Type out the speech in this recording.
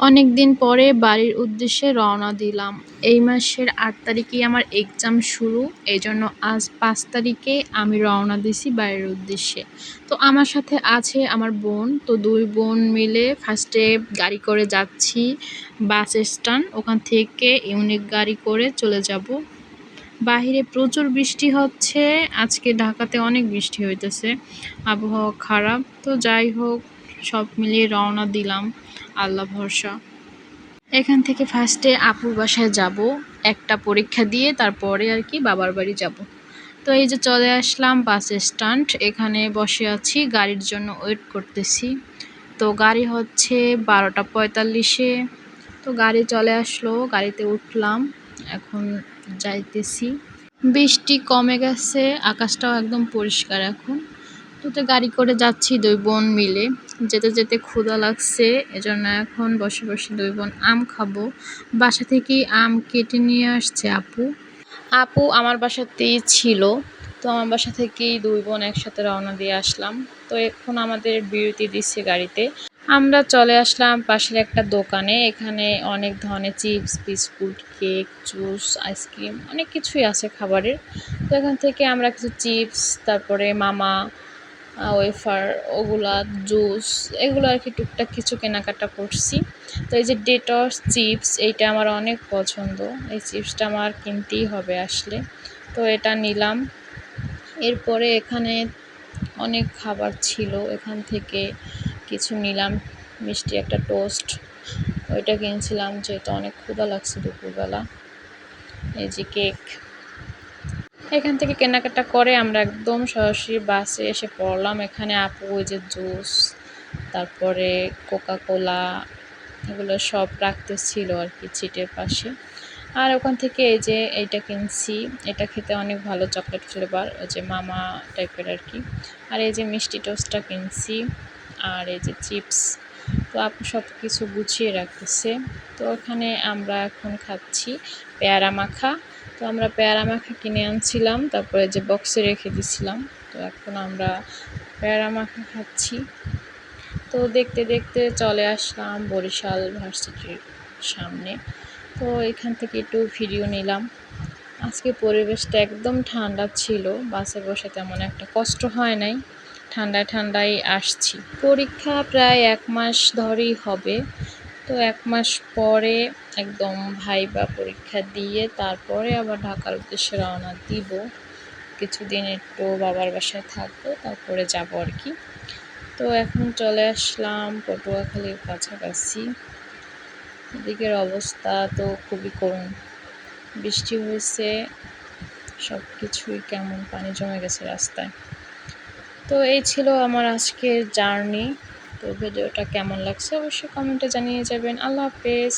অনেক দিন পরে বাড়ির উদ্দেশ্যে রওনা দিলাম। এই মাসের আট তারিখেই আমার এক্সাম শুরু। এই জন্য আজ পাঁচ তারিখে আমি রওনা দিছি বাড়ির উদ্দেশ্যে। তো আমার সাথে আছে আমার বোন। তো দুই বোন মিলে ফার্স্টে গাড়ি করে যাচ্ছি বাস স্ট্যান্ড ওখান থেকে ইউনিক গাড়ি করে চলে যাব। বাহিরে প্রচুর বৃষ্টি হচ্ছে। আজকে ঢাকাতে অনেক বৃষ্টি হইতেছে। আবহাওয়া খারাপ। তো যাই হোক সব মিলিয়ে রওনা দিলাম। আল্লাহ ভরসা। এখান থেকে ফার্স্টে আপুর বাসায় যাব। একটা পরীক্ষা দিয়ে তারপরে আর কি বাবার বাড়ি যাব। তো এই যে চলে আসলাম বাস স্ট্যান্ড এখানে বসে আছি, গাড়ির জন্য ওয়েট করতেছি। তো গাড়ি হচ্ছে বারোটা পঁয়তাল্লিশে। তো গাড়ি চলে আসলো, গাড়িতে উঠলাম, এখন যাইতেছি। বৃষ্টি কমে গেছে, আকাশটাও একদম পরিষ্কার এখন। তো গাড়ি করে যাচ্ছি দুই বোন মিলে। যেতে যেতে ক্ষুধা লাগছে, এজন্য এখন বসে বসে দুই বোন আম খাব। বাসা থেকেই আম কেটে নিয়ে আসছে আপু। আপু আমার বাসাতেই ছিল, তো আমার বাসা থেকেই দুই বোন একসাথে রওনা দিয়ে আসলাম। তো এখন আমাদের বিরতি দিচ্ছে গাড়িতে। আমরা চলে আসলাম পাশের একটা দোকানে, এখানে অনেক ধরনের chips, biscuit, cake, juice, ice cream, অনেক কিছুই আছে খাবারের। তো এখান থেকে আমরা কিছু চিপস, তারপরে মামা ওয়েফার, ওগুলা, জুস, এগুলো আর কি টুকটাক কিছু কেনাকাটা করছি। তো এই যে ডেটস চিপস, এইটা আমার অনেক পছন্দ। এই চিপসটা আমার কিনতেই হবে আসলে। তো এটা নিলাম। এরপরে এখানে অনেক খাবার ছিল। এখান থেকে কিছু নিলাম। মিষ্টি একটা টোস্ট। ওইটা কিনছিলাম যেহেতু অনেক ক্ষুধা লাগছে দুপুরবেলা। এই যে কেক। এখান থেকে কেনাকাটা করে আমরা একদম সরাসরি বাসে এসে পড়লাম। এখানে আপু ওই যে জুস, তারপরে কোকা কোলা এগুলো সব রাখতে ছিল আর কি ছিটের পাশে। আর ওখান থেকে এই যে এইটা কিনছি, এটা খেতে অনেক ভালো চকলেট ফ্লেভার ওই যে মামা টাইপের আর কি। আর এই যে মিষ্টি টোস্টটা কিনছি, আর এই যে চিপস, তো আপু সব কিছু গুছিয়ে রাখতেছে। তো ওখানে আমরা এখন খাচ্ছি পেয়ারা মাখা তো আমরা পেয়ারা মাখা কিনে আনছিলাম, তারপরে যে বক্সে রেখে দিছিলাম। তো এখন আমরা পেয়ারা মাখা খাচ্ছি। তো দেখতে দেখতে চলে আসলাম বরিশাল ভার্সিটির সামনে। তো এখান থেকে একটু ভিডিও নিলাম। আজকে পরিবেশটা একদম ঠান্ডা ছিল, বাসে বসে তেমন একটা কষ্ট হয় নাই। ঠান্ডায় ঠান্ডায় আসছি। পরীক্ষা প্রায় এক মাস ধরেই হবে। তো এক মাস পরে একদম ভাইবা পরীক্ষা দিয়ে তারপরে আবার ঢাকার উদ্দেশ্যে রওনা দিব। কিছুদিন একটু বাবার বাসায় থাকব, তারপরে যাব আর কি। তো এখন চলে আসলাম পটুয়াখালীর কাছাকাছি। এদিকের অবস্থা তো খুবই করুণ। বৃষ্টি হয়েছে সব কিছুই কেমন, পানি জমে গেছে রাস্তায়। তো এই ছিল আমার আজকের জার্নি। তো ভিডিওটা কেমন লাগছে অবশ্যই কমেন্টে জানিয়ে যাবেন। আল্লাহ হাফেজ।